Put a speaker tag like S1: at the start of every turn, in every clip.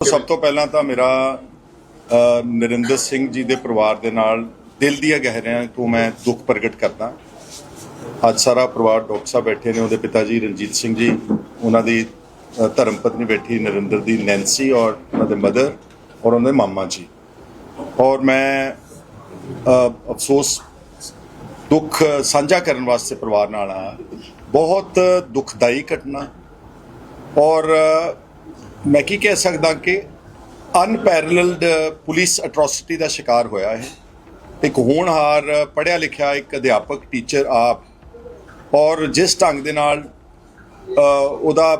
S1: ਸਭ ਤੋਂ ਪਹਿਲਾਂ ਤਾਂ ਮੇਰਾ ਨਰਿੰਦਰ ਸਿੰਘ ਜੀ ਦੇ ਪਰਿਵਾਰ ਦੇ ਨਾਲ ਦਿਲ ਦੀਆਂ ਗਹਿਰਿਆਂ ਤੋਂ ਮੈਂ ਦੁੱਖ ਪ੍ਰਗਟ ਕਰਦਾ। ਅੱਜ ਸਾਰਾ ਪਰਿਵਾਰ ਡਾਕਟਰ ਸਾਹਿਬ ਬੈਠੇ ਨੇ, ਉਹਦੇ ਪਿਤਾ ਜੀ ਰਣਜੀਤ ਸਿੰਘ ਜੀ, ਉਹਨਾਂ ਦੀ ਧਰਮ ਪਤਨੀ ਬੈਠੀ ਨਰਿੰਦਰ ਦੀ ਨੈਂਸੀ ਔਰ ਉਹਨਾਂ ਦੇ ਮਦਰ ਔਰ ਉਹਨਾਂ ਦੇ ਮਾਮਾ ਜੀ। ਔਰ ਮੈਂ ਅਫਸੋਸ, ਦੁੱਖ ਸਾਂਝਾ ਕਰਨ ਵਾਸਤੇ ਪਰਿਵਾਰ ਨਾਲ ਆ ਬਹੁਤ ਦੁਖਦਾਈ ਘਟਨਾ ਔਰ ਮੈਂ ਕੀ ਕਹਿ ਸਕਦਾ ਕਿ ਅਨਪੈਰਲਲਡ ਪੁਲਿਸ ਅਟਰੋਸਿਟੀ ਦਾ ਸ਼ਿਕਾਰ ਹੋਇਆ ਹੈ ਇੱਕ ਹੋਣਹਾਰ ਪੜ੍ਹਿਆ ਲਿਖਿਆ ਇੱਕ ਅਧਿਆਪਕ ਟੀਚਰ ਆਪ, ਔਰ ਜਿਸ ਢੰਗ ਦੇ ਨਾਲ ਉਹਦਾ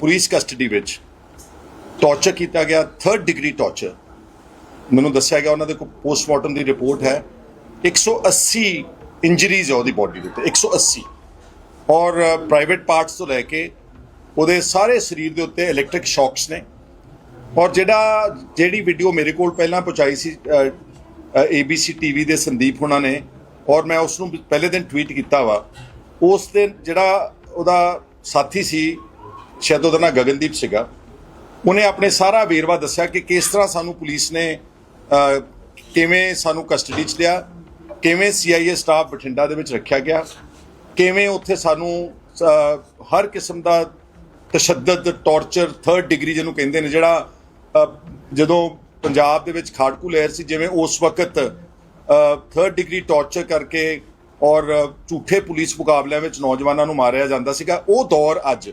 S1: ਪੁਲਿਸ ਕਸਟਡੀ ਵਿੱਚ ਟੌਰਚਰ ਕੀਤਾ ਗਿਆ 3rd ਡਿਗਰੀ ਟੌਰਚਰ ਮੈਨੂੰ ਦੱਸਿਆ ਗਿਆ, ਉਹਨਾਂ ਦੇ ਕੋਲ ਪੋਸਟਮਾਰਟਮ ਦੀ ਰਿਪੋਰਟ ਹੈ। 180 ਇੰਜਰੀਜ਼ ਹੈ ਉਹਦੀ ਬਾਡੀ ਦੇ ਉੱਤੇ 180 ਔਰ ਪ੍ਰਾਈਵੇਟ ਪਾਰਟਸ ਤੋਂ ਲੈ ਕੇ ਉਹਦੇ ਸਾਰੇ ਸਰੀਰ ਦੇ ਉੱਤੇ ਇਲੈਕਟ੍ਰਿਕ ਸ਼ੌਕਸ ਨੇ। ਔਰ ਜਿਹੜਾ, ਜਿਹੜੀ ਵੀਡੀਓ ਮੇਰੇ ਕੋਲ ਪਹਿਲਾਂ ਪਹੁੰਚਾਈ ਸੀ ABC ਟੀਵੀ ਦੇ ਸੰਦੀਪ ਹੁਣਾਂ ਨੇ, ਔਰ ਮੈਂ ਉਸ ਨੂੰ ਪਹਿਲੇ ਦਿਨ ਟਵੀਟ ਕੀਤਾ ਵਾ, ਉਸ ਦਿਨ ਜਿਹੜਾ ਉਹਦਾ ਸਾਥੀ ਸੀ, ਸ਼ਾਇਦ ਉਹਦਾ ਨਾਂ ਗਗਨਦੀਪ ਸੀਗਾ, ਉਹਨੇ ਆਪਣੇ ਸਾਰਾ ਵੇਰਵਾ ਦੱਸਿਆ ਕਿ ਕਿਸ ਤਰ੍ਹਾਂ ਸਾਨੂੰ ਪੁਲਿਸ ਨੇ ਕਿਵੇਂ ਸਾਨੂੰ ਕਸਟਡੀ 'ਚ ਲਿਆ, ਕਿਵੇਂ CIA ਸਟਾਫ ਬਠਿੰਡਾ ਦੇ ਵਿੱਚ ਰੱਖਿਆ ਗਿਆ, ਕਿਵੇਂ ਉੱਥੇ ਸਾਨੂੰ ਹਰ ਕਿਸਮ ਦਾ ਤਸ਼ੱਦਦ ਟੌਰਚਰ 3rd ਡਿਗਰੀ ਜਿਹਨੂੰ ਕਹਿੰਦੇ ਨੇ ਜਿਹੜਾ ਜਦੋਂ ਪੰਜਾਬ ਦੇ ਵਿੱਚ ਖਾੜਕੂ ਲਹਿਰ ਸੀ ਜਿਵੇਂ ਉਸ ਵਕਤ 3rd ਡਿਗਰੀ ਟੌਰਚਰ ਕਰਕੇ ਔਰ ਝੂਠੇ ਪੁਲਿਸ ਮੁਕਾਬਲਿਆਂ ਵਿੱਚ ਨੌਜਵਾਨਾਂ ਨੂੰ ਮਾਰਿਆ ਜਾਂਦਾ ਸੀਗਾ ਉਹ ਦੌਰ ਅੱਜ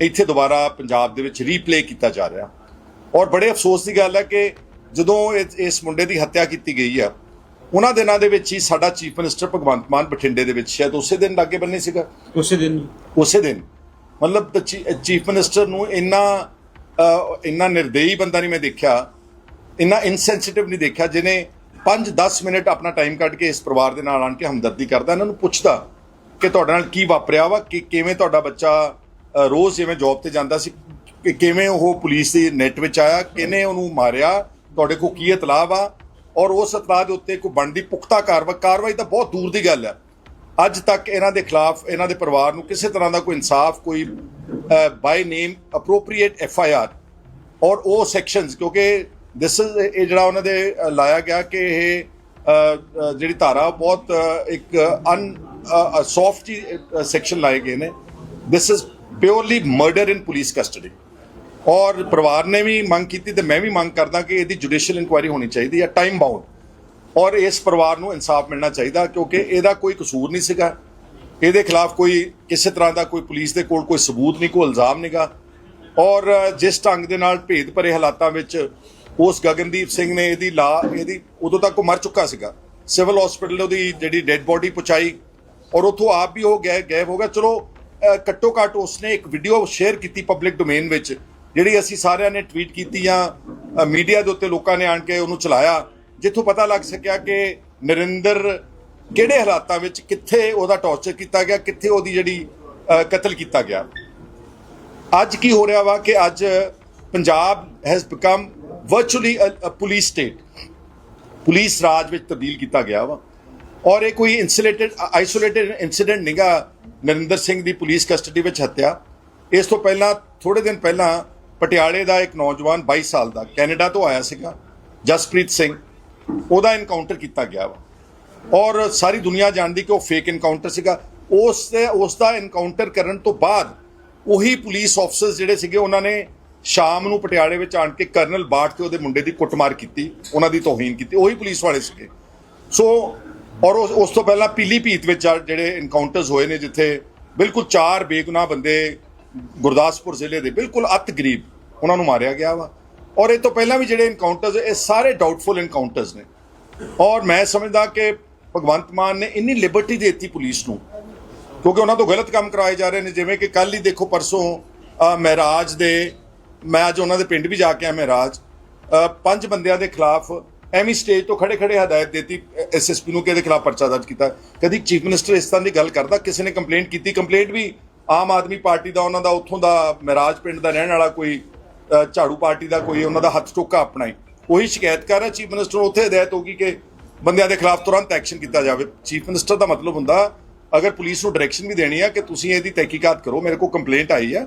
S1: ਇੱਥੇ ਦੁਬਾਰਾ ਪੰਜਾਬ ਦੇ ਵਿੱਚ ਰੀਪਲੇ ਕੀਤਾ ਜਾ ਰਿਹਾ। ਔਰ ਬੜੇ ਅਫਸੋਸ ਦੀ ਗੱਲ ਹੈ ਕਿ ਜਦੋਂ ਇਸ- ਇਸ ਮੁੰਡੇ ਦੀ ਹੱਤਿਆ ਕੀਤੀ ਗਈ ਆ ਉਹਨਾਂ ਦਿਨਾਂ ਦੇ ਵਿੱਚ ਹੀ ਸਾਡਾ ਚੀਫ ਮਿਨਿਸਟਰ ਭਗਵੰਤ ਮਾਨ ਬਠਿੰਡੇ ਦੇ ਵਿੱਚ ਸ਼ਾਇਦ ਉਸੇ ਦਿਨ ਲਾਗੇ ਬੰਨੇ ਸੀਗਾ।
S2: ਉਸੇ ਦਿਨ।
S1: ਉਸੇ ਦਿਨ। ਮਤਲਬ ਚੀਫ ਮਿਨਿਸਟਰ ਨੂੰ ਇੰਨਾ ਇੰਨਾ ਨਿਰਦੇਈ ਬੰਦਾ ਨਹੀਂ ਮੈਂ ਦੇਖਿਆ, ਇੰਨਾ ਇਨਸੈਂਸਿਟਿਵ ਨਹੀਂ ਦੇਖਿਆ, ਜਿਹਨੇ 5-10 ਮਿੰਟ ਆਪਣਾ ਟਾਈਮ ਕੱਢ ਕੇ ਇਸ ਪਰਿਵਾਰ ਦੇ ਨਾਲ ਆਣ ਕੇ ਹਮਦਰਦੀ ਕਰਦਾ, ਇਹਨਾਂ ਨੂੰ ਪੁੱਛਦਾ ਕਿ ਤੁਹਾਡੇ ਨਾਲ ਕੀ ਵਾਪਰਿਆ ਵਾ, ਕਿ ਕਿਵੇਂ ਤੁਹਾਡਾ ਬੱਚਾ ਰੋਜ਼ ਜਿਵੇਂ ਜੌਬ ਤੇ ਜਾਂਦਾ ਸੀ, ਕਿ ਕਿਵੇਂ ਉਹ ਪੁਲਿਸ ਦੀ ਨੈਟ ਵਿੱਚ ਆਇਆ, ਕਿਹਨੇ ਉਹਨੂੰ ਮਾਰਿਆ, ਤੁਹਾਡੇ ਕੋਲ ਕੀ ਇਤਲਾਹ ਵਾ, ਔਰ ਉਸ ਇਤਲਾਹ ਦੇ ਉੱਤੇ ਕੋਈ ਬਣਦੀ ਪੁਖਤਾ ਕਾਰਵਾਈ ਕਾਰਵਾਈ ਤਾਂ ਬਹੁਤ ਦੂਰ ਦੀ ਗੱਲ ਹੈ ਅੱਜ ਤੱਕ ਇਹਨਾਂ ਦੇ ਖਿਲਾਫ, ਇਹਨਾਂ ਦੇ ਪਰਿਵਾਰ ਨੂੰ ਕਿਸੇ ਤਰ੍ਹਾਂ ਦਾ ਕੋਈ ਇਨਸਾਫ, ਕੋਈ by name inappropriate F I R ਔਰ ਉਹ ਸੈਕਸ਼ਨਸ ਕਿਉਂਕਿ ਦਿਸ ਇਜ਼ ਇਹ ਜਿਹੜਾ ਉਹਨਾਂ ਦੇ ਲਾਇਆ ਗਿਆ ਕਿ ਇਹ ਜਿਹੜੀ ਧਾਰਾ ਬਹੁਤ ਇੱਕ ਅਨ ਸੌਫਟ ਜੀ ਸੈਕਸ਼ਨ ਲਾਏ ਗਏ ਨੇ। This is purely murder in police custody ਔਰ ਪਰਿਵਾਰ ਨੇ ਵੀ ਮੰਗ ਕੀਤੀ ਤੇ ਮੈਂ ਵੀ ਮੰਗ ਕਰਦਾ ਕਿ ਇਹਦੀ ਜੁਡੀਸ਼ੀਅਲ ਇਨਕੁਆਇਰੀ ਹੋਣੀ ਚਾਹੀਦੀ ਹੈ ਟਾਈਮ ਬਾਉਂਡ ਔਰ ਇਸ ਪਰਿਵਾਰ ਨੂੰ ਇਨਸਾਫ ਮਿਲਣਾ ਚਾਹੀਦਾ ਕਿਉਂਕਿ ਇਹਦਾ ਕੋਈ ਕਸੂਰ ਨਹੀਂ ਸੀਗਾ। ਇਹਦੇ ਖਿਲਾਫ ਕੋਈ ਕਿਸੇ ਤਰ੍ਹਾਂ ਦਾ ਕੋਈ ਪੁਲਿਸ ਦੇ ਕੋਲ ਕੋਈ ਸਬੂਤ ਨਹੀਂ ਕੋਈ ਇਲਜ਼ਾਮ ਨਹੀਂਗਾ। ਔਰ ਜਿਸ ਢੰਗ ਦੇ ਨਾਲ ਭੇਦ ਭਰੇ ਹਾਲਾਤਾਂ ਵਿੱਚ ਉਸ ਗਗਨਦੀਪ ਸਿੰਘ ਨੇ ਇਹਦੀ ਲਾ ਇਹਦੀ ਉਦੋਂ ਤੱਕ ਉਹ ਮਰ ਚੁੱਕਾ ਸੀਗਾ। ਸਿਵਲ ਹਸਪੀਟਲ ਉਹਦੀ ਜਿਹੜੀ ਡੈੱਡ ਬੋਡੀ ਪਹੁੰਚਾਈ ਔਰ ਉਥੋਂ ਆਪ ਵੀ ਉਹ ਗਏ ਗਾਇਬ ਹੋ ਗਿਆ। ਚਲੋ ਅਹ, ਘੱਟੋ ਘੱਟ ਉਸਨੇ ਇੱਕ ਵੀਡੀਓ ਸ਼ੇਅਰ ਕੀਤੀ ਪਬਲਿਕ ਡੋਮੇਨ ਵਿੱਚ ਜਿਹੜੀ ਅਸੀਂ ਸਾਰਿਆਂ ਨੇ ਟਵੀਟ ਕੀਤੀ ਜਾਂ ਮੀਡੀਆ ਦੇ ਉੱਤੇ ਲੋਕਾਂ ਨੇ ਆਣ ਕੇ ਉਹਨੂੰ ਚਲਾਇਆ। ਜਿੱਥੋਂ ਪਤਾ ਲੱਗ ਸਕਿਆ ਕਿ ਨਰਿੰਦਰ ਕਿਹੜੇ ਹਾਲਾਤਾਂ ਵਿੱਚ ਕਿੱਥੇ ਉਹਦਾ ਟੌਰਚਰ ਕੀਤਾ ਗਿਆ, ਕਿੱਥੇ ਉਹਦੀ ਜਿਹੜੀ ਕਤਲ ਕੀਤਾ ਗਿਆ। ਅੱਜ ਕੀ ਹੋ ਰਿਹਾ ਵਾ ਕਿ ਅੱਜ Punjab has become virtually a police state police ਰਾਜ ਵਿੱਚ ਤਬਦੀਲ ਕੀਤਾ ਗਿਆ ਵਾ। ਔਰ ਇਹ ਕੋਈ ਇਨਸੂਲੇਟਡ ਆਈਸੋਲੇਟਡ ਇਨਸੀਡੈਂਟ ਨਹੀਂਗਾ ਨਰਿੰਦਰ ਸਿੰਘ ਦੀ ਪੁਲਿਸ ਕਸਟਡੀ ਵਿੱਚ ਹੱਤਿਆ। ਇਸ ਤੋਂ ਪਹਿਲਾਂ ਥੋੜੇ ਦਿਨ ਪਹਿਲਾਂ ਪਟਿਆਲੇ ਦਾ ਇੱਕ ਨੌਜਵਾਨ 22 ਸਾਲ ਦਾ, ਕੈਨੇਡਾ ਤੋਂ ਆਇਆ ਸੀਗਾ, ਜਸਪ੍ਰੀਤ ਸਿੰਘ। ਉਹਦਾ ਇਨਕਾਊਂਟਰ ਕੀਤਾ ਗਿਆ ਵਾ। ਔਰ ਸਾਰੀ ਦੁਨੀਆ ਜਾਣਦੀ ਕਿ ਉਹ ਫੇਕ ਇਨਕਾਊਂਟਰ ਸੀਗਾ। ਉਸ ਦੇ ਉਸ ਦਾ ਇਨਕਾਊਂਟਰ ਕਰਨ ਤੋਂ ਬਾਅਦ ਉਹੀ ਪੁਲਿਸ ਆਫਸਰਸ ਜਿਹੜੇ ਸੀਗੇ, ਉਹਨਾਂ ਨੇ ਸ਼ਾਮ ਨੂੰ ਪਟਿਆਲੇ ਵਿੱਚ ਆਣ ਕੇ ਕਰਨਲ ਬਾਟ ਤੇ ਉਹਦੇ ਮੁੰਡੇ ਦੀ ਕੁੱਟਮਾਰ ਕੀਤੀ, ਉਹਨਾਂ ਦੀ ਤੋਹੀਨ ਕੀਤੀ, ਉਹੀ ਪੁਲਿਸ ਵਾਲੇ ਸੀਗੇ। ਸੋ, ਔਰ ਉਸ ਤੋਂ ਪਹਿਲਾਂ ਪੀਲੀ ਭੀਤ ਵਿੱਚ ਜਿਹੜੇ ਇਨਕਾਊਂਟਰਸ ਹੋਏ ਨੇ, ਜਿੱਥੇ ਬਿਲਕੁਲ ਚਾਰ ਬੇਗੁਨਾਹ ਬੰਦੇ ਗੁਰਦਾਸਪੁਰ ਜ਼ਿਲ੍ਹੇ ਦੇ ਬਿਲਕੁਲ ਅਤ ਗਰੀਬ ਉਹਨਾਂ ਨੂੰ ਮਾਰਿਆ ਗਿਆ ਵਾ। ਔਰ ਇਹ ਤੋਂ ਪਹਿਲਾਂ ਵੀ ਜਿਹੜੇ ਇਨਕਾਊਂਟਰਸ ਇਹ ਸਾਰੇ ਡਾਊਟਫੁਲ ਇਨਕਾਊਂਟਰਸ ਨੇ। ਔਰ ਮੈਂ ਸਮਝਦਾ ਕਿ ਭਗਵੰਤ ਮਾਨ ਨੇ ਇੰਨੀ ਲਿਬਰਟੀ ਦੇ ਦਿੱਤੀ ਪੁਲਿਸ ਨੂੰ, ਕਿਉਂਕਿ ਉਹਨਾਂ ਤੋਂ ਗਲਤ ਕੰਮ ਕਰਾਏ ਜਾ ਰਹੇ ਨੇ। ਜਿਵੇਂ ਕਿ ਕੱਲ ਹੀ ਦੇਖੋ ਪਰਸੋਂ ਮਹਿਰਾਜ ਦੇ, ਮੈਂ ਅੱਜ ਉਹਨਾਂ ਦੇ ਪਿੰਡ ਵੀ ਜਾ ਕੇ ਆਇਆ ਮਹਿਰਾਜ ਪੰਜ ਬੰਦਿਆਂ ਦੇ ਖਿਲਾਫ ਐਵੇਂ ਸਟੇਜ ਤੋਂ ਖੜੇ ਖੜੇ ਹਦਾਇਤ ਦਿੱਤੀ ਐਸਐਸਪੀ ਨੂੰ ਕਿ ਇਹਦੇ ਖਿਲਾਫ ਪਰਚਾ ਦਰਜ ਕੀਤਾ। ਕਦੀ ਚੀਫ ਮਿਨਿਸਟਰ ਇਸ ਤਰ੍ਹਾਂ ਦੀ ਗੱਲ ਕਰਦਾ, ਕਿਸੇ ਨੇ ਕੰਪਲੇਂਟ ਕੀਤੀ ਕੰਪਲੇਂਟ ਵੀ ਆਮ ਆਦਮੀ ਪਾਰਟੀ ਦਾ, ਉਹਨਾਂ ਦਾ, ਉੱਥੋਂ ਦਾ ਮਹਿਰਾਜ ਪਿੰਡ ਦਾ ਰਹਿਣ ਵਾਲਾ ਕੋਈ ਝਾੜੂ ਪਾਰਟੀ ਦਾ ਕੋਈ ਉਹਨਾਂ ਦਾ ਹੱਥ ਟੋਕਾ ਆਪਣਾ ਹੀ। ਉਹੀ ਸ਼ਿਕਾਇਤਕਾਰ ਹੈ ਚੀਫ ਮਿਨਿਸਟਰ, ਉੱਥੇ ਹਦਾਇਤ ਹੋਗੀ ਕਿ ਬੰਦਿਆਂ ਦੇ ਖਿਲਾਫ ਤੁਰੰਤ ਐਕਸ਼ਨ ਕੀਤਾ ਜਾਵੇ। ਚੀਫ ਮਿਨਿਸਟਰ ਦਾ ਮਤਲਬ ਹੁੰਦਾ, ਅਗਰ ਪੁਲਿਸ ਨੂੰ ਡਾਇਰੈਕਸ਼ਨ ਵੀ ਦੇਣੀ ਆ ਕਿ ਤੁਸੀਂ ਇਹਦੀ ਤਹਿਕੀਕਾਤ ਕਰੋ, ਮੇਰੇ ਕੋਲ ਕੰਪਲੇਂਟ ਆਈ ਹੈ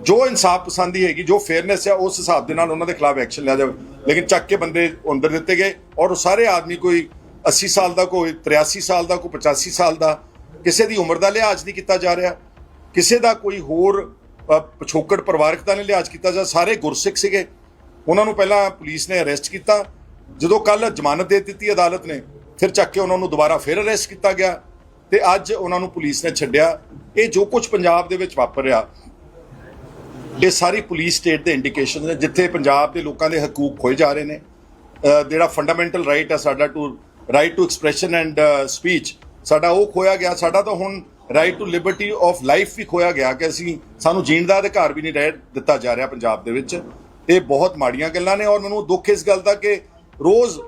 S1: ਜੋ ਇਨਸਾਫ ਪਸੰਦੀ ਹੈਗੀ, ਜੋ ਫੇਅਰਨੈਸ ਹੈ ਉਸ ਹਿਸਾਬ ਦੇ ਨਾਲ ਉਹਨਾਂ ਦੇ ਖਿਲਾਫ ਐਕਸ਼ਨ ਲਿਆ ਜਾਵੇ। ਲੇਕਿਨ ਚੱਕ ਕੇ ਬੰਦੇ ਅੰਦਰ ਦਿੱਤੇ ਗਏ ਔਰ ਉਹ ਸਾਰੇ ਆਦਮੀ ਕੋਈ 80 ਸਾਲ ਦਾ, ਕੋਈ 83 ਸਾਲ ਦਾ, ਕੋਈ 85 ਸਾਲ ਦਾ, ਕਿਸੇ ਦੀ ਉਮਰ ਦਾ ਲਿਹਾਜ਼ ਨਹੀਂ ਕੀਤਾ ਜਾ ਰਿਹਾ। ਕਿਸੇ ਦਾ ਕੋਈ ਹੋਰ ਪਿਛੋਕੜ ਪਰਿਵਾਰਕਤਾ ਨੇ ਲਿਹਾਜ਼ ਕੀਤਾ ਜਾ, ਸਾਰੇ ਗੁਰਸਿੱਖ ਸੀਗੇ। ਉਹਨਾਂ ਨੂੰ ਪਹਿਲਾਂ ਪੁਲਿਸ ਨੇ ਅਰੈਸਟ ਕੀਤਾ। ਜਦੋਂ ਕੱਲ ਜ਼ਮਾਨਤ ਦੇ ਦਿੱਤੀ ਅਦਾਲਤ ਨੇ, ਫਿਰ ਚੱਕ ਕੇ ਉਹਨਾਂ ਨੂੰ ਦੁਬਾਰਾ ਫਿਰ ਅਰੈਸਟ ਕੀਤਾ ਗਿਆ ਤੇ ਅੱਜ ਉਹਨਾਂ ਨੂੰ ਪੁਲਿਸ ਨੇ ਛੱਡਿਆ। ਇਹ ਜੋ ਕੁਝ ਪੰਜਾਬ ਦੇ ਵਿੱਚ ਵਾਪਰ ਰਿਹਾ, ਇਹ ਸਾਰੀ ਪੁਲਿਸ ਸਟੇਟ ਦੇ ਇੰਡੀਕੇਸ਼ਨ ਨੇ, ਜਿੱਥੇ ਪੰਜਾਬ ਦੇ ਲੋਕਾਂ ਦੇ ਹਕੂਕ ਖੋਏ ਜਾ ਰਹੇ ਨੇ। ਜਿਹੜਾ ਫੰਡਾਮੈਂਟਲ ਰਾਈਟ ਹੈ ਸਾਡਾ to right to expression and speech ਸਾਡਾ ਉਹ ਖੋਇਆ ਗਿਆ। ਸਾਡਾ ਤਾਂ ਹੁਣ right to liberty of life ਵੀ ਖੋਇਆ ਗਿਆ ਕਿ ਅਸੀਂ, ਸਾਨੂੰ ਜੀਣ ਦਾ ਅਧਿਕਾਰ ਵੀ ਨਹੀਂ ਰਹਿ ਦਿੱਤਾ ਜਾ ਰਿਹਾ ਪੰਜਾਬ ਦੇ ਵਿੱਚ। ਇਹ ਬਹੁਤ ਮਾੜੀਆਂ ਗੱਲਾਂ ਨੇ ਔਰ ਮੈਨੂੰ ਦੁੱਖ ਇਸ ਗੱਲ ਦਾ ਕਿ ਰੋਜ਼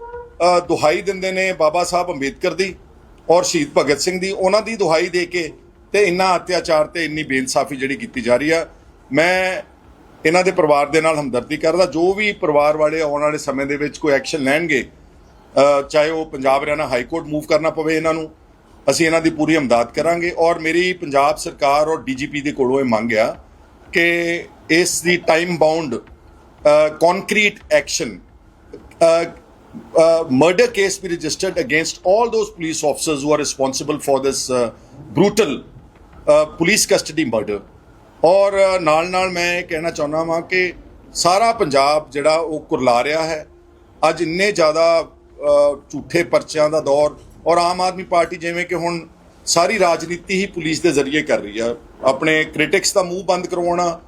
S1: ਦੁਹਾਈ ਦਿੰਦੇ ਨੇ ਬਾਬਾ ਸਾਹਿਬ ਅੰਬੇਦਕਰ ਦੀ ਔਰ ਸ਼ਹੀਦ ਭਗਤ ਸਿੰਘ ਦੀ। ਉਹਨਾਂ ਦੀ ਦੁਹਾਈ ਦੇ ਕੇ ਤੇ ਇੰਨਾ ਅਤਿਆਚਾਰ ਤੇ ਇੰਨੀ ਬੇਇਨਸਾਫੀ ਜਿਹੜੀ ਕੀਤੀ ਜਾ ਰਹੀ ਆ। ਮੈਂ ਇਹਨਾਂ ਦੇ ਪਰਿਵਾਰ ਦੇ ਨਾਲ ਹਮਦਰਦੀ ਕਰਦਾ, ਜੋ ਵੀ ਪਰਿਵਾਰ ਵਾਲੇ ਆਉਣ ਵਾਲੇ ਸਮੇਂ ਦੇ ਵਿੱਚ ਕੋਈ ਐਕਸ਼ਨ ਲੈਣਗੇ ਚਾਹੇ ਉਹ Punjab Haryana high court move ਕਰਨਾ ਪਵੇ ਇਹਨਾਂ ਨੂੰ ਅਸੀਂ ਇਹਨਾਂ ਦੀ ਪੂਰੀ ਹਮਦਰਦ ਕਰਾਂਗੇ ਔਰ ਮੇਰੀ ਪੰਜਾਬ ਸਰਕਾਰ ਔਰ ਡੀਜੀਪੀ ਦੇ ਕੋਲੋਂ ਇਹ ਮੰਗ ਆ ਕਿ ਇਸ ਦੀ time bound concrete action murder case be registered against all those police officers who are responsible for this uh, brutal uh, police custody murder ਔਰ ਨਾਲ ਨਾਲ ਮੈਂ ਕਹਿਣਾ ਚਾਹੁੰਦਾ ਹਾਂ ਕਿ ਸਾਰਾ ਪੰਜਾਬ ਜਿਹੜਾ ਉਹ ਕੁਰਲਾ ਰਿਹਾ ਹੈ ਅੱਜ ਇੰਨੇ ਜ਼ਿਆਦਾ ਝੂਠੇ ਪਰਚਿਆਂ ਦਾ ਦੌਰ ਔਰ ਆਮ ਆਦਮੀ ਪਾਰਟੀ ਜਿਵੇਂ ਕਿ ਹੁਣ ਸਾਰੀ ਰਾਜਨੀਤੀ ਹੀ ਪੁਲਿਸ ਦੇ ਜ਼ਰੀਏ ਕਰ ਰਹੀ ਆ। ਆਪਣੇ ਕ੍ਰਿਟਿਕਸ ਦਾ ਮੂੰਹ ਬੰਦ ਕਰਵਾਉਣਾ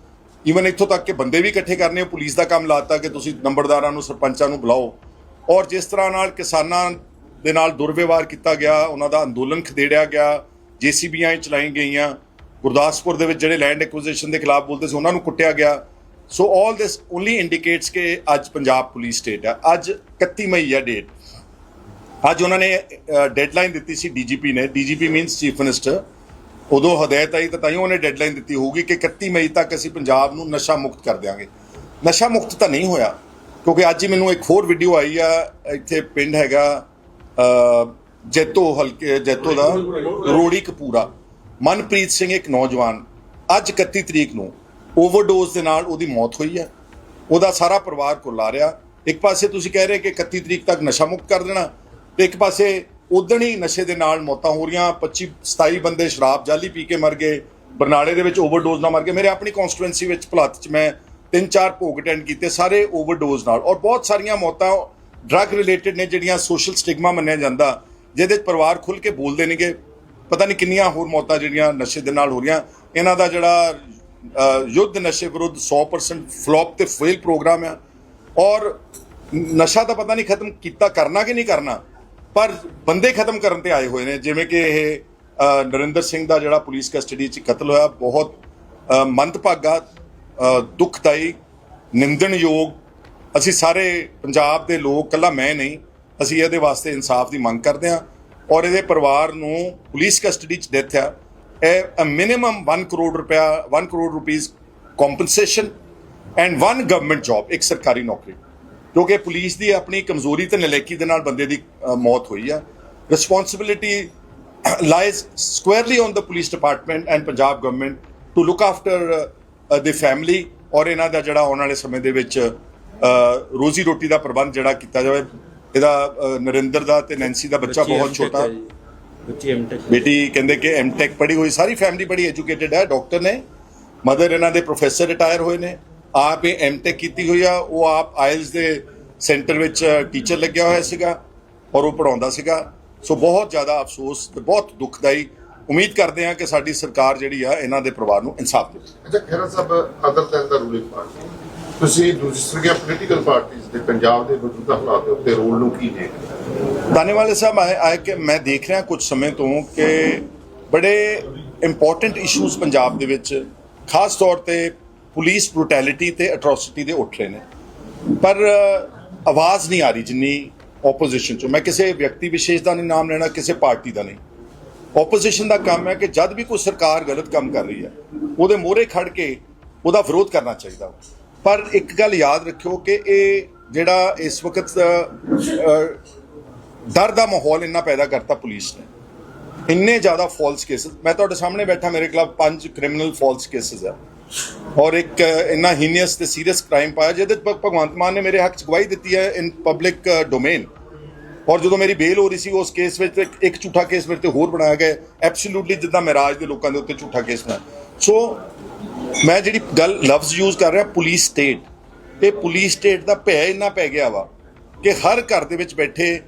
S1: ਈਵਨ ਇੱਥੋਂ ਤੱਕ ਕਿ ਬੰਦੇ ਵੀ ਇਕੱਠੇ ਕਰਨੇ ਉਹ ਪੁਲਿਸ ਦਾ ਕੰਮ ਲਾਤਾ ਕਿ ਤੁਸੀਂ ਨੰਬਰਦਾਰਾਂ ਨੂੰ, ਸਰਪੰਚਾਂ ਨੂੰ ਬੁਲਾਓ। ਔਰ ਜਿਸ ਤਰ੍ਹਾਂ ਨਾਲ ਕਿਸਾਨਾਂ ਦੇ ਨਾਲ ਦੁਰਵਿਵਹਾਰ ਕੀਤਾ ਗਿਆ, ਉਹਨਾਂ ਦਾ ਅੰਦੋਲਨ ਖਦੇੜਿਆ ਗਿਆ, ਜੀਸੀਬੀਆਂ ਚਲਾਈ ਗਈਆਂ, ਗੁਰਦਾਸਪੁਰ ਦੇ ਵਿੱਚ ਜਿਹੜੇ ਲੈਂਡ ਐਕੁਜੀਸ਼ਨ ਦੇ ਖਿਲਾਫ ਬੋਲਦੇ ਸੀ, ਉਹਨਾਂ ਨੂੰ ਕੁੱਟਿਆ ਗਿਆ। ਸੋ ਆਲ ਦਿਸ ਓਨਲੀ ਇੰਡੀਕੇਟਸ ਕਿ ਅੱਜ ਪੰਜਾਬ ਪੁਲਿਸ ਸਟੇਟ ਹੈ ਅੱਜ 31 ਮਈ ਹੈ ਡੇਟ ਅੱਜ ਉਹਨਾਂ ਨੇ ਡੈਡਲਾਈਨ ਦਿੱਤੀ ਸੀ ਡੀਜੀਪੀ ਨੇ। ਡੀਜੀਪੀ ਮੀਨਸ ਚੀਫ ਮਿਨਿਸਟਰ ਉਦੋਂ ਹਦਾਇਤ ਆਈ ਤਾਂ ਤਾਂ ਹੀ ਉਹਨੇ ਡੈਡਲਾਈਨ ਦਿੱਤੀ ਹੋਊਗੀ ਕਿ 31 ਮਈ ਤੱਕ ਅਸੀਂ ਪੰਜਾਬ ਨੂੰ ਨਸ਼ਾ ਮੁਕਤ ਕਰ ਦਿਆਂਗੇ। ਨਸ਼ਾ ਮੁਕਤ ਤਾਂ ਨਹੀਂ ਹੋਇਆ, ਕਿਉਂਕਿ ਅੱਜ ਹੀ ਮੈਨੂੰ ਇੱਕ ਹੋਰ ਵੀਡੀਓ ਆਈ ਆ, ਇੱਥੇ ਪਿੰਡ ਹੈਗਾ ਜੈਤੋ ਹਲਕੇ, ਜੈਤੋ ਦਾ, ਰੋੜੀ ਕਪੂਰਾ। ਮਨਪ੍ਰੀਤ ਸਿੰਘ ਇੱਕ ਨੌਜਵਾਨ, ਅੱਜ 31 ਤਰੀਕ ਨੂੰ ਓਵਰਡੋਜ਼ ਦੇ ਨਾਲ ਉਹਦੀ ਮੌਤ ਹੋਈ ਹੈ ਉਹਦਾ ਸਾਰਾ ਪਰਿਵਾਰ ਕੁਰਲਾ ਰਿਹਾ। ਇੱਕ ਪਾਸੇ ਤੁਸੀਂ ਕਹਿ ਰਹੇ ਕਿ 31 ਤਰੀਕ ਤੱਕ ਨਸ਼ਾ ਮੁਕਤ ਕਰ ਦੇਣਾ। ਤੇ ਇੱਕ ਪਾਸੇ ਉਦਣ ਹੀ ਨਸ਼ੇ ਦੇ ਨਾਲ ਮੌਤਾਂ ਹੋ ਰਹੀਆਂ 25 27 ਬੰਦੇ ਸ਼ਰਾਬ ਜਾਲੀ ਪੀ ਕੇ ਮਰ ਗਏ, ਬਰਨਾਲੇ ਦੇ ਵਿੱਚ ਓਵਰਡੋਜ਼ ਨਾਲ ਮਰ ਗਏ। ਮੇਰੇ ਆਪਣੀ ਕਨਸਟੀਟੂਐਂਸੀ ਵਿੱਚ ਭਲਾਤ ਚ ਮੈਂ ਤਿੰਨ ਚਾਰ ਭੋਗ ਅਟੈਂਡ ਕੀਤੇ, ਸਾਰੇ ਓਵਰਡੋਜ਼ ਨਾਲ। ਔਰ ਬਹੁਤ ਸਾਰੀਆਂ ਮੌਤਾਂ ਡਰੱਗ ਰਿਲੇਟਡ ਨੇ ਜਿਹੜੀਆਂ ਸੋਸ਼ਲ ਸਟਿਗਮਾ ਮੰਨਿਆ ਜਾਂਦਾ, ਜਿਹਦੇ 'ਚ ਪਰਿਵਾਰ ਖੁੱਲ ਕੇ ਬੋਲਦੇ ਨੇਗੇ। ਪਤਾ ਨਹੀਂ ਕਿੰਨੀਆਂ ਹੋਰ ਮੌਤਾਂ ਜਿਹੜੀਆਂ ਨਸ਼ੇ ਦੇ ਨਾਲ ਹੋ ਰਹੀਆਂ। ਇਹਨਾਂ ਦਾ ਜਿਹੜਾ ਯੁੱਧ ਨਸ਼ੇ ਵਿਰੁੱਧ 100% ਫਲॉप ਤੇ ਫੇਲ ਪ੍ਰੋਗਰਾਮ ਆ। ਔਰ ਨਸ਼ਾ ਤਾਂ ਪਤਾ ਨਹੀਂ ਖਤਮ ਕੀਤਾ ਕਰਨਾ ਕਿ ਨਹੀਂ ਕਰਨਾ। ਪਰ ਬੰਦੇ ਖਤਮ ਕਰਨ ਤੇ ਆਏ ਹੋਏ ਨੇ ਜਿਵੇਂ ਕਿ ਇਹ ਨਰਿੰਦਰ ਸਿੰਘ ਦਾ ਜਿਹੜਾ ਪੁਲਿਸ ਕਸਟਡੀ 'ਚ ਕਤਲ ਹੋਇਆ ਬਹੁਤ ਮੰਦਭਾਗਾ ਅ, ਦੁਖਦਾਈ ਨਿੰਦਣਯੋਗ ਅਸੀਂ ਸਾਰੇ ਪੰਜਾਬ ਦੇ ਲੋਕ ਕੱਲਾ ਮੈਂ ਨਹੀਂ ਅਸੀਂ ਇਹਦੇ ਵਾਸਤੇ ਇਨਸਾਫ ਦੀ ਮੰਗ ਕਰਦੇ ਹਾਂ ਔਰ ਇਹਦੇ ਪਰਿਵਾਰ ਨੂੰ ਪੁਲਿਸ ਕਸਟਡੀ 'ਚ ਡੈਥ ਆ। ਇਹ ਮਿਨੀਮਮ 1 ਕਰੋੜ ਰੁਪਇਆ 1 crore rupees compensation and one government job ਇੱਕ ਸਰਕਾਰੀ ਨੌਕਰੀ। ਕਿਉਂਕਿ ਪੁਲਿਸ ਦੀ ਆਪਣੀ ਕਮਜ਼ੋਰੀ ਤੇ ਨਲਾਇਕੀ ਦੇ ਨਾਲ ਬੰਦੇ ਦੀ ਮੌਤ ਹੋਈ ਆ। Responsibility lies squarely on the police department and Punjab government to look after the family ਔਰ ਇਹਨਾਂ ਦਾ ਜਿਹੜਾ ਆਉਣ ਵਾਲੇ ਸਮੇਂ ਦੇ ਵਿੱਚ ਰੋਜ਼ੀ ਰੋਟੀ ਦਾ ਪ੍ਰਬੰਧ ਜਿਹੜਾ ਕੀਤਾ ਜਾਵੇ। ਇਹਦਾ ਨਰਿੰਦਰ ਦਾ ਤੇ ਨੈਂਸੀ ਦਾ ਬੱਚਾ ਬਹੁਤ ਛੋਟਾ।
S2: ਬੱਚੀ ਐਮਟੈਕ
S1: ਬੇਟੀ ਕਹਿੰਦੇ ਕਿ ਐਮਟੈਕ ਪੜ੍ਹੀ ਹੋਈ ਸਾਰੀ ਫੈਮਿਲੀ ਬੜੀ ਐਜੂਕੇਟਿਡ ਹੈ ਡਾਕਟਰ ਨੇ। ਮਦਰ ਇਹਨਾਂ ਦੇ ਪ੍ਰੋਫੈਸਰ ਰਿਟਾਇਰ ਹੋਏ ਨੇ। ਆਪ ਇਹ ਐਮਟੈਕ ਕੀਤੀ ਹੋਈ ਆ ਉਹ ਆਪ ਆਇਲਸ ਦੇ ਸੈਂਟਰ ਵਿੱਚ ਟੀਚਰ ਲੱਗਿਆ ਹੋਇਆ ਸੀਗਾ ਔਰ ਉਹ ਪੜਾਉਂਦਾ ਸੀਗਾ। ਸੋ ਬਹੁਤ ਜ਼ਿਆਦਾ ਅਫਸੋਸ ਤੇ ਬਹੁਤ ਦੁਖਦਾਈ ਉਮੀਦ ਕਰਦੇ ਹਾਂ ਕਿ ਸਾਡੀ ਸਰਕਾਰ ਜਿਹੜੀ ਆ ਇਹਨਾਂ ਦੇ ਪਰਿਵਾਰ ਨੂੰ ਇਨਸਾਫ ਦੇਵੇ।
S3: ਅੱਛਾ Khaira Sahib other than the ruling party ਤੁਸੀਂ ਦੂਸਰੀਆਂ ਪੋਲੀਟੀਕਲ ਪਾਰਟੀਆਂ ਦੇ ਪੰਜਾਬ ਦੇ ਮੌਜੂਦਾ ਹਾਲਾਤ ਦੇ ਉੱਤੇ ਰੋਲ ਨੂੰ ਕੀ ਦੇਖਦੇ
S1: ਦਾਨੇਵਾਲੇ ਸਾਹਿਬ ਆਏ ਆਏ ਕਿ ਮੈਂ ਦੇਖ ਰਿਹਾ ਕੁਝ ਸਮੇਂ ਤੋਂ ਕਿ ਬੜੇ ਇੰਪੋਰਟੈਂਟ ਇਸ਼ੂਜ਼ ਪੰਜਾਬ ਦੇ ਵਿੱਚ ਖਾਸ ਤੌਰ ਤੇ ਪੁਲਿਸ ਬ੍ਰੂਟੈਲਿਟੀ ਤੇ ਅਟਰੋਸਿਟੀ ਦੇ ਉੱਠ ਰਹੇ ਨੇ। ਪਰ ਆਵਾਜ਼ ਨਹੀਂ ਆ ਰਹੀ ਜਿੰਨੀ ਆਪੋਜੀਸ਼ਨ ਚੋਂ। ਮੈਂ ਕਿਸੇ ਵਿਅਕਤੀ ਵਿਸ਼ੇਸ਼ ਦਾ ਨਹੀਂ, ਨਾਮ ਲੈਣਾ ਕਿਸੇ ਪਾਰਟੀ ਦਾ ਨਹੀਂ। ਆਪੋਜੀਸ਼ਨ ਦਾ ਕੰਮ ਹੈ ਕਿ ਜਦ ਵੀ ਕੋਈ ਸਰਕਾਰ ਗਲਤ ਕੰਮ ਕਰ ਰਹੀ ਹੈ, ਉਹਦੇ ਮੋਹਰੇ ਖੜ ਕੇ ਉਹਦਾ ਵਿਰੋਧ ਕਰਨਾ ਚਾਹੀਦਾ। ਪਰ ਇੱਕ ਗੱਲ ਯਾਦ ਰੱਖਿਓ ਕਿ ਇਹ ਜਿਹੜਾ ਇਸ ਵਕਤ ਡਰ ਦਾ ਮਾਹੌਲ ਇੰਨਾ ਪੈਦਾ ਕਰਤਾ ਪੁਲਿਸ ਨੇ। ਇੰਨੇ ਜ਼ਿਆਦਾ ਫਾਲਸ ਕੇਸਸ ਮੈਂ ਤੁਹਾਡੇ ਸਾਹਮਣੇ ਬੈਠਾ, ਮੇਰੇ ਖਿਲਾਫ ਪੰਜ ਕ੍ਰਿਮੀਨਲ ਫਾਲਸ ਕੇਸਸ ਆ। ਔਰ ਇੱਕ ਇੰਨਾ ਹੀਨੀਅਸ ਤੇ ਸੀਰੀਅਸ ਕ੍ਰਾਈਮ ਪਾਇਆ, ਜਿਹਦੇ 'ਚ ਭਗਵੰਤ ਮਾਨ ਨੇ ਮੇਰੇ ਹੱਕ 'ਚ ਗਵਾਹੀ ਦਿੱਤੀ ਹੈ ਇਨ ਪਬਲਿਕ ਡੋਮੇਨ ਔਰ ਜਦੋਂ ਮੇਰੀ ਬੇਲ ਹੋ ਰਹੀ ਸੀ, ਉਸ ਕੇਸ ਵਿੱਚ ਇੱਕ- ਇੱਕ ਝੂਠਾ ਕੇਸ ਮੇਰੇ ਤੇ ਹੋਰ ਬਣਾਇਆ ਗਿਆ। ਐਬਸੋਲੂਟਲੀ ਜਿੱਦਾਂ ਮੈਂ ਰਾਜ ਦੇ ਲੋਕਾਂ ਦੇ ਉੱਤੇ ਝੂਠਾ ਕੇਸ ਬਣਾਇਆ। ਸੋ ਮੈਂ ਜਿਹੜੀ ਗੱਲ ਲਫ਼ਜ਼ ਯੂਜ਼ ਕਰ ਰਿਹਾ ਪੁਲਿਸ ਸਟੇਟ ਇਹ ਪੁਲਿਸ ਸਟੇਟ ਦਾ ਭੈ ਇੰਨਾ ਪੈ ਗਿਆ ਵਾ ਕਿ ਹਰ ਘਰ ਦੇ ਵਿੱਚ ਬੈਠੇ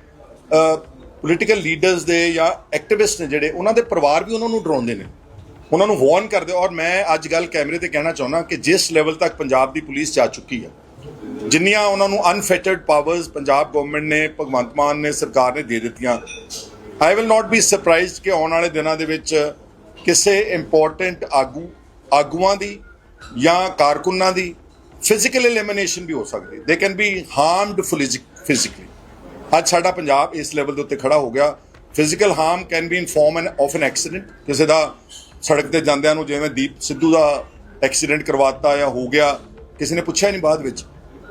S1: ਪੋਲੀਟੀਕਲ ਲੀਡਰਸ ਦੇ ਜਾਂ ਐਕਟਿਵਿਸਟ ਨੇ ਜਿਹੜੇ, ਉਹਨਾਂ ਦੇ ਪਰਿਵਾਰ ਵੀ ਉਹਨਾਂ ਨੂੰ ਡਰਾਉਂਦੇ ਨੇ। ਉਹਨਾਂ ਨੂੰ ਵਾਰਨ ਦਿਓ। ਔਰ ਮੈਂ ਅੱਜ ਗੱਲ ਕੈਮਰੇ ਤੇ ਕਹਿਣਾ ਚਾਹੁੰਦਾ ਕਿ ਜਿਸ ਲੈਵਲ ਤੱਕ ਪੰਜਾਬ ਦੀ ਪੁਲਿਸ ਜਾ ਚੁੱਕੀ ਹੈ, ਜਿੰਨੀਆਂ ਉਹਨਾਂ ਨੂੰ ਅਨਫੈਟਰਡ ਪਾਵਰਸ ਪੰਜਾਬ ਗਵਰਨਮੈਂਟ ਨੇ, ਭਗਵੰਤ ਮਾਨ ਨੇ, ਸਰਕਾਰ ਨੇ ਦੇ ਦਿੱਤੀਆਂ I will not be surprised ਕਿ ਆਉਣ ਵਾਲੇ ਦਿਨਾਂ ਦੇ ਵਿੱਚ ਕਿਸੇ ਇੰਪੋਰਟੈਂਟ ਆਗੂ, ਆਗੂਆਂ ਦੀ ਜਾਂ ਕਾਰਕੁਨਾਂ ਦੀ ਫਿਜ਼ੀਕਲ ਐਲੀਮੀਨੇਸ਼ਨ ਵੀ ਹੋ ਸਕਦੀ ਦੇ ਕੈਨ ਬੀ ਹਾਰਮਡ ਫਿਜ਼ੀਕਲੀ ਅੱਜ ਸਾਡਾ ਪੰਜਾਬ ਇਸ ਲੈਵਲ ਦੇ ਉੱਤੇ ਖੜਾ ਹੋ ਗਿਆ। Physical harm can be in form an of an accident ਕਿਸੇ ਦਾ ਸੜਕ ਤੇ ਜਾਂਦਿਆਂ ਨੂੰ ਜਿਵੇਂ ਦੀਪ ਸਿੱਧੂ ਦਾ ਐਕਸੀਡੈਂਟ ਕਰਵਾਤਾ ਜਾਂ ਹੋ ਗਿਆ ਕਿਸੇ ਨੇ ਪੁੱਛਿਆ ਨਹੀਂ ਬਾਅਦ ਵਿੱਚ।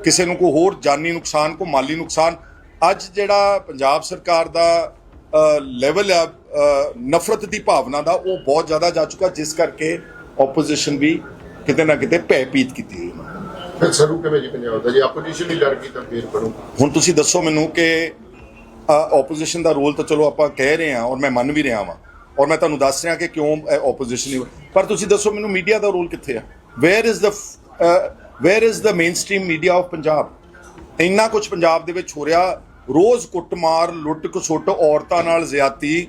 S1: ਕਿਸੇ ਨੂੰ ਕੋਈ ਹੋਰ ਜਾਨੀ ਨੁਕਸਾਨ ਕੋਈ ਮਾਲੀ ਨੁਕਸਾਨ। ਅੱਜ ਜਿਹੜਾ ਪੰਜਾਬ ਸਰਕਾਰ ਦਾ ਲੈਵਲ ਆ ਅ, ਨਫ਼ਰਤ ਦੀ ਭਾਵਨਾ ਦਾ ਉਹ ਬਹੁਤ ਜ਼ਿਆਦਾ ਜਾ ਚੁੱਕਾ ਜਿਸ ਕਰਕੇ ਆਪੋਜੀਸ਼ਨ ਵੀ ਕਿਤੇ ਨਾ ਕਿਤੇ ਭੈਭੀਤ ਕੀਤੀ ਹੋਈ ਹੈ।
S3: ਫਿਰ ਸਰੂ ਕਿਵੇਂ ਜੀ ਪੰਜਾਬ ਦਾ? ਜੇ ਆਪੋਜੀਸ਼ਨ ਹੀ ਲੜ ਗਈ ਤਾਂ ਫੇਰ ਬਣੂ
S1: ਹੁਣ ਤੁਸੀਂ ਦੱਸੋ ਮੈਨੂੰ ਕਿ ਆਪੋਜੀਸ਼ਨ ਦਾ ਰੋਲ ਤਾਂ ਚਲੋ ਆਪਾਂ ਕਹਿ ਰਹੇ ਹਾਂ ਔਰ ਮੈਂ ਮੰਨ ਵੀ ਰਿਹਾ ਵਾਂ। ਔਰ ਮੈਂ ਤੁਹਾਨੂੰ ਦੱਸ ਰਿਹਾ ਕਿ ਕਿਉਂ ਆਪੋਜੀਸ਼ਨ ਪਰ ਤੁਸੀਂ ਦੱਸੋ ਮੈਨੂੰ ਮੀਡੀਆ ਦਾ ਰੋਲ ਕਿੱਥੇ ਆ? Where is the where is the mainstream media of Punjab ਇੰਨਾ ਕੁਝ ਪੰਜਾਬ ਦੇ ਵਿੱਚ ਹੋ ਰਿਹਾ, ਰੋਜ਼ ਕੁੱਟਮਾਰ ਲੁੱਟ ਖਸੁੱਟ ਔਰਤਾਂ ਨਾਲ ਜ਼ਿਆਤੀ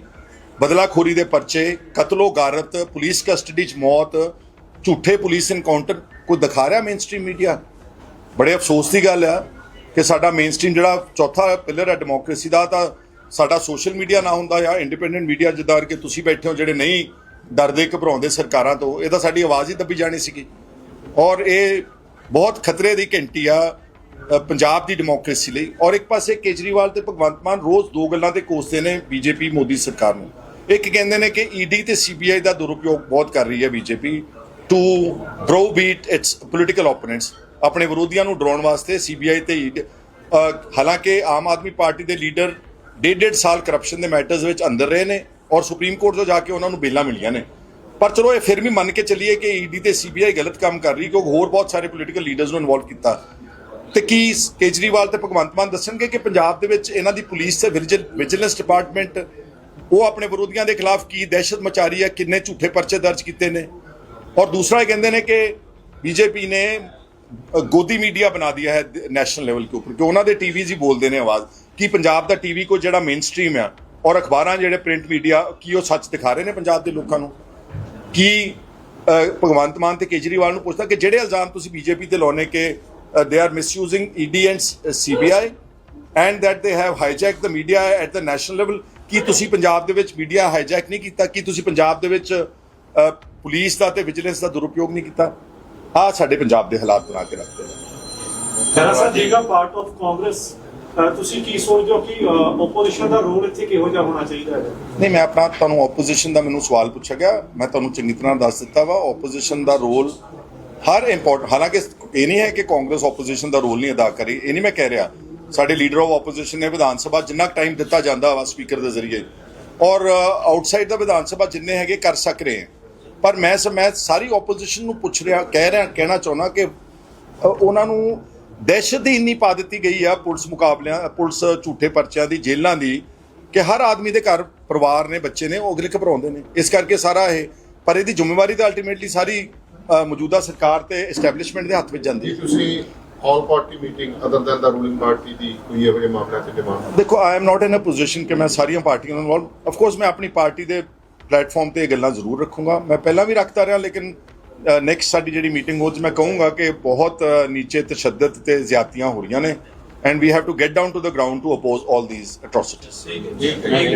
S1: ਬਦਲਾਖੋਰੀ ਦੇ ਪਰਚੇ, ਕਤਲੋ ਗਾਰਤ, ਪੁਲਿਸ ਕਸਟਡੀ 'ਚ ਮੌਤ, ਝੂਠੇ ਪੁਲਿਸ ਇਨਕਾਊਂਟਰ ਕੋਈ ਦਿਖਾ ਰਿਹਾ ਮੇਨਸਟ੍ਰੀਮ ਮੀਡੀਆ ਬੜੇ ਅਫਸੋਸ ਦੀ ਗੱਲ ਆ ਕਿ ਸਾਡਾ ਮੇਨਸਟ੍ਰੀਮ ਜਿਹੜਾ ਚੌਥਾ ਪਿਲਰ ਹੈ ਡੈਮੋਕ੍ਰੇਸੀ ਦਾ, ਤਾਂ ਸਾਡਾ ਸੋਸ਼ਲ ਮੀਡੀਆ ਨਾ ਹੁੰਦਾ ਜਾਂ ਇੰਡੀਪੈਂਡੈਂਟ ਮੀਡੀਆ ਜਿੱਦਾਂ ਕਿ ਤੁਸੀਂ ਬੈਠੇ ਹੋ ਜਿਹੜੇ ਨਹੀਂ ਡਰਦੇ ਘਬਰਾਉਂਦੇ ਸਰਕਾਰਾਂ ਤੋਂ ਇਹ ਤਾਂ ਸਾਡੀ ਆਵਾਜ਼ ਹੀ ਦੱਬੀ ਜਾਣੀ ਸੀਗੀ। ਔਰ ਇਹ ਬਹੁਤ ਖਤਰੇ ਦੀ ਘੰਟੀ ਆ ਪੰਜਾਬ ਦੀ ਡੈਮੋਕ੍ਰੇਸੀ ਲਈ। ਔਰ ਇੱਕ ਪਾਸੇ ਕੇਜਰੀਵਾਲ ਤੇ ਭਗਵੰਤ ਮਾਨ ਰੋਜ਼ ਦੋ ਗੱਲਾਂ ਤੇ ਕੋਸਦੇ ਨੇ ਬੀਜੇਪੀ ਮੋਦੀ ਸਰਕਾਰ ਨੂੰ। ਇੱਕ ਕਹਿੰਦੇ ਨੇ ਕਿ ਈਡੀ ਤੇ ਸੀਬੀਆਈ ਦਾ ਦੁਰਉਪਯੋਗ ਬਹੁਤ ਕਰ ਰਹੀ ਹੈ BJP. To browbeat its political opponents ਆਪਣੇ ਵਿਰੋਧੀਆਂ ਨੂੰ ਡਰਾਉਣ ਵਾਸਤੇ ਸੀਬੀਆਈ ਤੇ ED ਅ, ਹਾਲਾਂਕਿ ਆਮ ਆਦਮੀ ਪਾਰਟੀ ਦੇ ਲੀਡਰ ਡੇਢ ਡੇਢ ਸਾਲ ਕਰਪਸ਼ਨ ਦੇ ਮੈਟਰਸ ਵਿੱਚ ਅੰਦਰ ਰਹੇ ਨੇ ਔਰ ਸੁਪਰੀਮ ਕੋਰਟ ਤੋਂ ਜਾ ਕੇ ਉਹਨਾਂ ਨੂੰ ਬੇਲਾਂ ਮਿਲੀਆਂ ਨੇ। ਪਰ ਚਲੋ ਇਹ ਫਿਰ ਵੀ ਮੰਨ ਕੇ ਚੱਲੀਏ ਕਿ ਈਡੀ ਤੇ ਸੀਬੀਆਈ ਗਲਤ ਕੰਮ ਕਰ ਰਹੀ ਕਿਉਂਕਿ ਹੋਰ ਬਹੁਤ ਸਾਰੇ ਪੋਲੀਟੀਕਲ ਲੀਡਰਸ ਨੂੰ ਇਨਵੋਲਵ ਕੀਤਾ। ਤੇ ਕੀ ਕੇਜਰੀਵਾਲ ਤੇ ਭਗਵੰਤ ਮਾਨ ਦੱਸਣਗੇ ਕਿ ਪੰਜਾਬ ਦੇ ਵਿੱਚ ਇਹਨਾਂ ਦੀ ਪੁਲਿਸ ਤੇ ਵਿਜੀਲੈਂਸ ਡਿਪਾਰਟਮੈਂਟ ਉਹ ਆਪਣੇ ਵਿਰੋਧੀਆਂ ਦੇ ਖਿਲਾਫ ਕੀ ਦਹਿਸ਼ਤ ਮਚਾਰੀ ਹੈ, ਕਿੰਨੇ ਝੂਠੇ ਪਰਚੇ ਦਰਜ ਕੀਤੇ ਨੇ? ਔਰ ਦੂਸਰਾ ਇਹ ਕਹਿੰਦੇ ਨੇ ਕਿ ਬੀਜੇਪੀ ਨੇ ਗੋਦੀ ਮੀਡੀਆ ਬਣਾ ਦਿਆ ਹੈ ਨੈਸ਼ਨਲ ਲੈਵਲ ਕੇ ਉੱਪਰ, ਕਿ ਉਹਨਾਂ ਦੇ ਟੀਵੀਜ਼ ਹੀ ਬੋਲਦੇ ਨੇ ਆਵਾਜ਼। ਕਿ ਪੰਜਾਬ ਦਾ ਟੀਵੀ ਕੋ ਜਿਹੜਾ ਮੇਨ ਸਟ੍ਰੀਮ ਆ ਔਰ ਅਖਬਾਰਾਂ ਜਿਹੜੇ ਪ੍ਰਿੰਟ ਮੀਡੀਆ ਕੀ ਉਹ ਸੱਚ ਦਿਖਾ ਰਹੇ ਨੇ ਪੰਜਾਬ ਦੇ ਲੋਕਾਂ ਨੂੰ? ਕੀ ਭਗਵੰਤ ਮਾਨ ਤੇ ਕੇਜਰੀਵਾਲ ਨੂੰ ਪੁੱਛਦਾ ਕਿ ਜਿਹੜੇ ਇਲਜ਼ਾਮ ਤੁਸੀਂ ਬੀਜੇਪੀ ਤੇ ਲਾਉਨੇ ਕਿ they are misusing ED and CBI and that they have hijack the media at the national level ਕੀ ਤੁਸੀਂ ਪੰਜਾਬ ਦੇ ਵਿੱਚ ਮੀਡੀਆ ਹਾਈਜੈਕ ਨਹੀਂ ਕੀਤਾ? ਕੀ ਤੁਸੀਂ ਪੰਜਾਬ ਦੇ ਵਿੱਚ ਪੁਲਿਸ ਦਾ ਤੇ ਵਿਜੀਲੈਂਸ ਦਾ ਦੁਰਉਪਯੋਗ ਨਹੀਂ ਕੀਤਾ? ਆ ਸਾਡੇ ਪੰਜਾਬ ਦੇ ਹਾਲਾਤ ਬਣਾ ਕੇ ਰੱਖਦੇ ਨੇ।
S2: ਜਰਾ ਸਰ ਜੇਗਾ ਪਾਰਟ ਆਫ ਕਾਂਗਰਸ ਤੁਸੀਂ ਕੀ ਸੋਚਦੇ ਹੋ ਕਿ ਆਪੋਜੀਸ਼ਨ ਦਾ ਰੋਲ ਇੱਥੇ ਕਿਹੋ ਜਿਹਾ ਹੋਣਾ ਚਾਹੀਦਾ ਹੈ?
S1: ਨਹੀਂ, ਮੈਂ ਆਪਣਾ ਤੁਹਾਨੂੰ ਆਪੋਜੀਸ਼ਨ ਦਾ ਮੈਨੂੰ ਸਵਾਲ ਪੁੱਛਿਆ ਗਿਆ। ਮੈਂ ਤੁਹਾਨੂੰ ਚੰਗੀ ਤਰ੍ਹਾਂ ਦੱਸ ਦਿੱਤਾ ਵਾ ਆਪੋਜੀਸ਼ਨ ਦਾ ਰੋਲ ਹਰ ਇੰਪੋਰਟ ਹਾਲਾਂਕਿ ਇਹ ਨਹੀਂ ਹੈ ਕਿ ਕਾਂਗਰਸ ਆਪੋਜੀਸ਼ਨ ਦਾ ਰੋਲ ਨਹੀਂ ਅਦਾ ਕਰੀ, ਇਹ ਨਹੀਂ ਮੈਂ ਕਹਿ ਰਿਹਾ। ਸਾਡੇ ਲੀਡਰ ਆਫ ਆਪੋਜੀਸ਼ਨ ਨੇ ਵਿਧਾਨ ਸਭਾ ਜਿੰਨਾ ਟਾਈਮ ਦਿੱਤਾ ਜਾਂਦਾ ਵਾ ਸਪੀਕਰ ਦੇ ਜ਼ਰੀਏ। ਔਰ ਆਊਟਸਾਈਡ ਦਾ ਵਿਧਾਨ ਸਭਾ ਜਿੰਨੇ ਹੈਗੇ ਕਰ ਸਕ ਰਹੇ ਹੈ। ਪਰ ਮੈਂ ਸ- ਸਾਰੀ ਆਪੋਜੀਸ਼ਨ ਨੂੰ ਪੁੱਛ ਰਿਹਾ, ਕਹਿ ਰਿਹਾ ਕਹਿਣਾ ਚਾਹੁੰਦਾ ਕਿ ਉਹਨਾਂ ਨੂੰ ਦਹਿਸ਼ਤ ਹੀ ਇੰਨੀ ਪਾ ਦਿੱਤੀ ਗਈ ਆ ਪੁਲਿਸ ਮੁਕਾਬਲਿਆਂ ਪੁਲਿਸ ਝੂਠੇ ਪਰਚਿਆਂ ਦੀ ਜੇਲ੍ਹਾਂ ਦੀ ਕਿ ਹਰ ਆਦਮੀ ਦੇ ਘਰ ਪਰਿਵਾਰ ਨੇ ਬੱਚੇ ਨੇ ਉਹ ਅਗਲੇ ਘਬਰਾਉਂਦੇ ਨੇ। ਇਸ ਕਰਕੇ ਸਾਰਾ ਇਹ ਪਰ ਇਹਦੀ ਜ਼ਿੰਮੇਵਾਰੀ ਤਾਂ ਅਲਟੀਮੇਟਲੀ ਸਾਰੀ ਮੌਜੂਦਾ ਸਰਕਾਰ ਤੇ ਐਸਟੈਬਲਿਸ਼ਮੈਂਟ ਦੇ ਹੱਥ ਵਿੱਚ ਜਾਂਦੀ ਹੈ।
S3: ਤੁਸੀਂ all party meeting other than the ruling party ਦੀ ਕੋਈ ਇਹੋ ਜਿਹੇ ਮਾਮਲਿਆਂ ਤੇ ਡਿਮਾਂਡ
S1: ਦੇਖੋ I am not in a position ਕਿ ਮੈਂ ਸਾਰੀਆਂ ਪਾਰਟੀਆਂ ਨੂੰ ਇਨਵੋਲਵ ਆਫ ਕੋਰਸ ਮੈਂ ਆਪਣੀ ਪਾਰਟੀ ਦੇ ਪਲੇਟਫਾਰਮ ਤੇ ਇਹ ਗੱਲਾਂ ਜ਼ਰੂਰ ਰੱਖੂੰਗਾ। ਮੈਂ ਪਹਿਲਾਂ ਵੀ ਰੱਖਦਾ ਰਿਹਾ ਲੇਕਿਨ ਨੈਕਸਟ ਸਾਡੀ ਜਿਹੜੀ ਮੀਟਿੰਗ ਉਹ 'ਚ ਮੈਂ ਕਹੂੰਗਾ ਕਿ ਬਹੁਤ ਨੀਚੇ ਤਸ਼ੱਦਦ ਤੇ ਜ਼ਿਆਤੀਆਂ ਹੋ ਰਹੀਆਂ ਨੇ and we have to get down to the ground to oppose all these atrocities